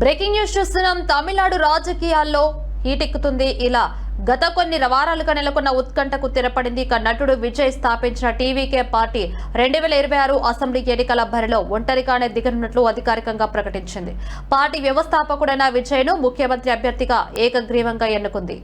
Breaking news చూస్తున్నాం. తమిళనాడు రాజకీయాల్లో హీటెక్కుతుంది ఇలా గత కొన్ని వారాలుగా నెలకొన్న ఉత్కంఠకు తెరపడింది. ఇక నటుడు విజయ్ స్థాపించిన టీవీకే పార్టీ రెండు వేల ఇరవై ఆరు అసెంబ్లీ ఎన్నికల బరిలో ఒంటరిగానే దిగనున్నట్లు అధికారికంగా ప్రకటించింది. పార్టీ వ్యవస్థాపకుడైన విజయ్ను ముఖ్యమంత్రి అభ్యర్థిగా ఏకగ్రీవంగా ఎన్నుకుంది.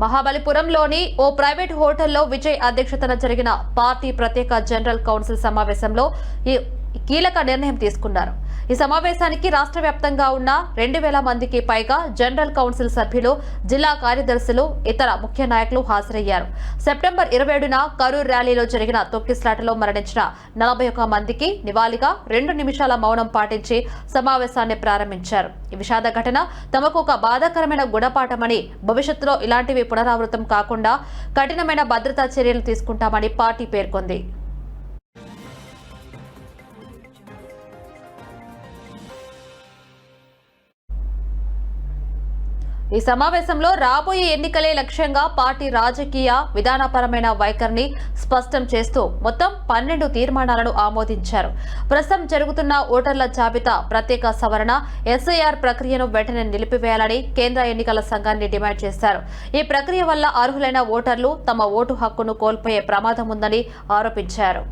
మహాబలిపురంలోని ఓ ప్రైవేట్ హోటల్లో విజయ్ అధ్యక్షతన జరిగిన పార్టీ ప్రత్యేక జనరల్ కౌన్సిల్ సమావేశంలో ఈ కీలక నిర్ణయం తీసుకున్నారు. ఈ సమావేశానికి రాష్ట్ర వ్యాప్తంగా ఉన్న రెండు వేల మందికి పైగా జనరల్ కౌన్సిల్ సభ్యులు జిల్లా కార్యదర్శులు ఇతర ముఖ్య నాయకులు హాజరయ్యారు. సెప్టెంబర్ ఇరవై ఏడున కరూర్ ర్యాలీలో జరిగిన తొక్కిస్లాటలో మరణించిన నలభై ఒక్క మందికి నివాళిగా రెండు నిమిషాల మౌనం పాటించి సమావేశాన్ని ప్రారంభించారు. ఈ విషాద ఘటన తమకు ఒక బాధాకరమైన గుణపాఠమని భవిష్యత్తులో ఇలాంటివి పునరావృతం కాకుండా కఠినమైన భద్రతా చర్యలు తీసుకుంటామని పార్టీ పేర్కొంది. ఈ సమావేశంలో రాబోయే ఎన్నికలే లక్ష్యంగా పార్టీ రాజకీయ విధానపరమైన వైఖరిని స్పష్టం చేస్తూ మొత్తం పన్నెండు తీర్మానాలను ఆమోదించారు. ప్రస్తుతం జరుగుతున్న ఓటర్ల జాబితా ప్రత్యేక సవరణ ఎస్ఐఆర్ ప్రక్రియను వెంటనే నిలిపివేయాలని కేంద్ర ఎన్నికల సంఘాన్ని డిమాండ్ చేశారు. ఈ ప్రక్రియ వల్ల అర్హులైన ఓటర్లు తమ ఓటు హక్కును కోల్పోయే ప్రమాదం ఉందని ఆరోపించారు.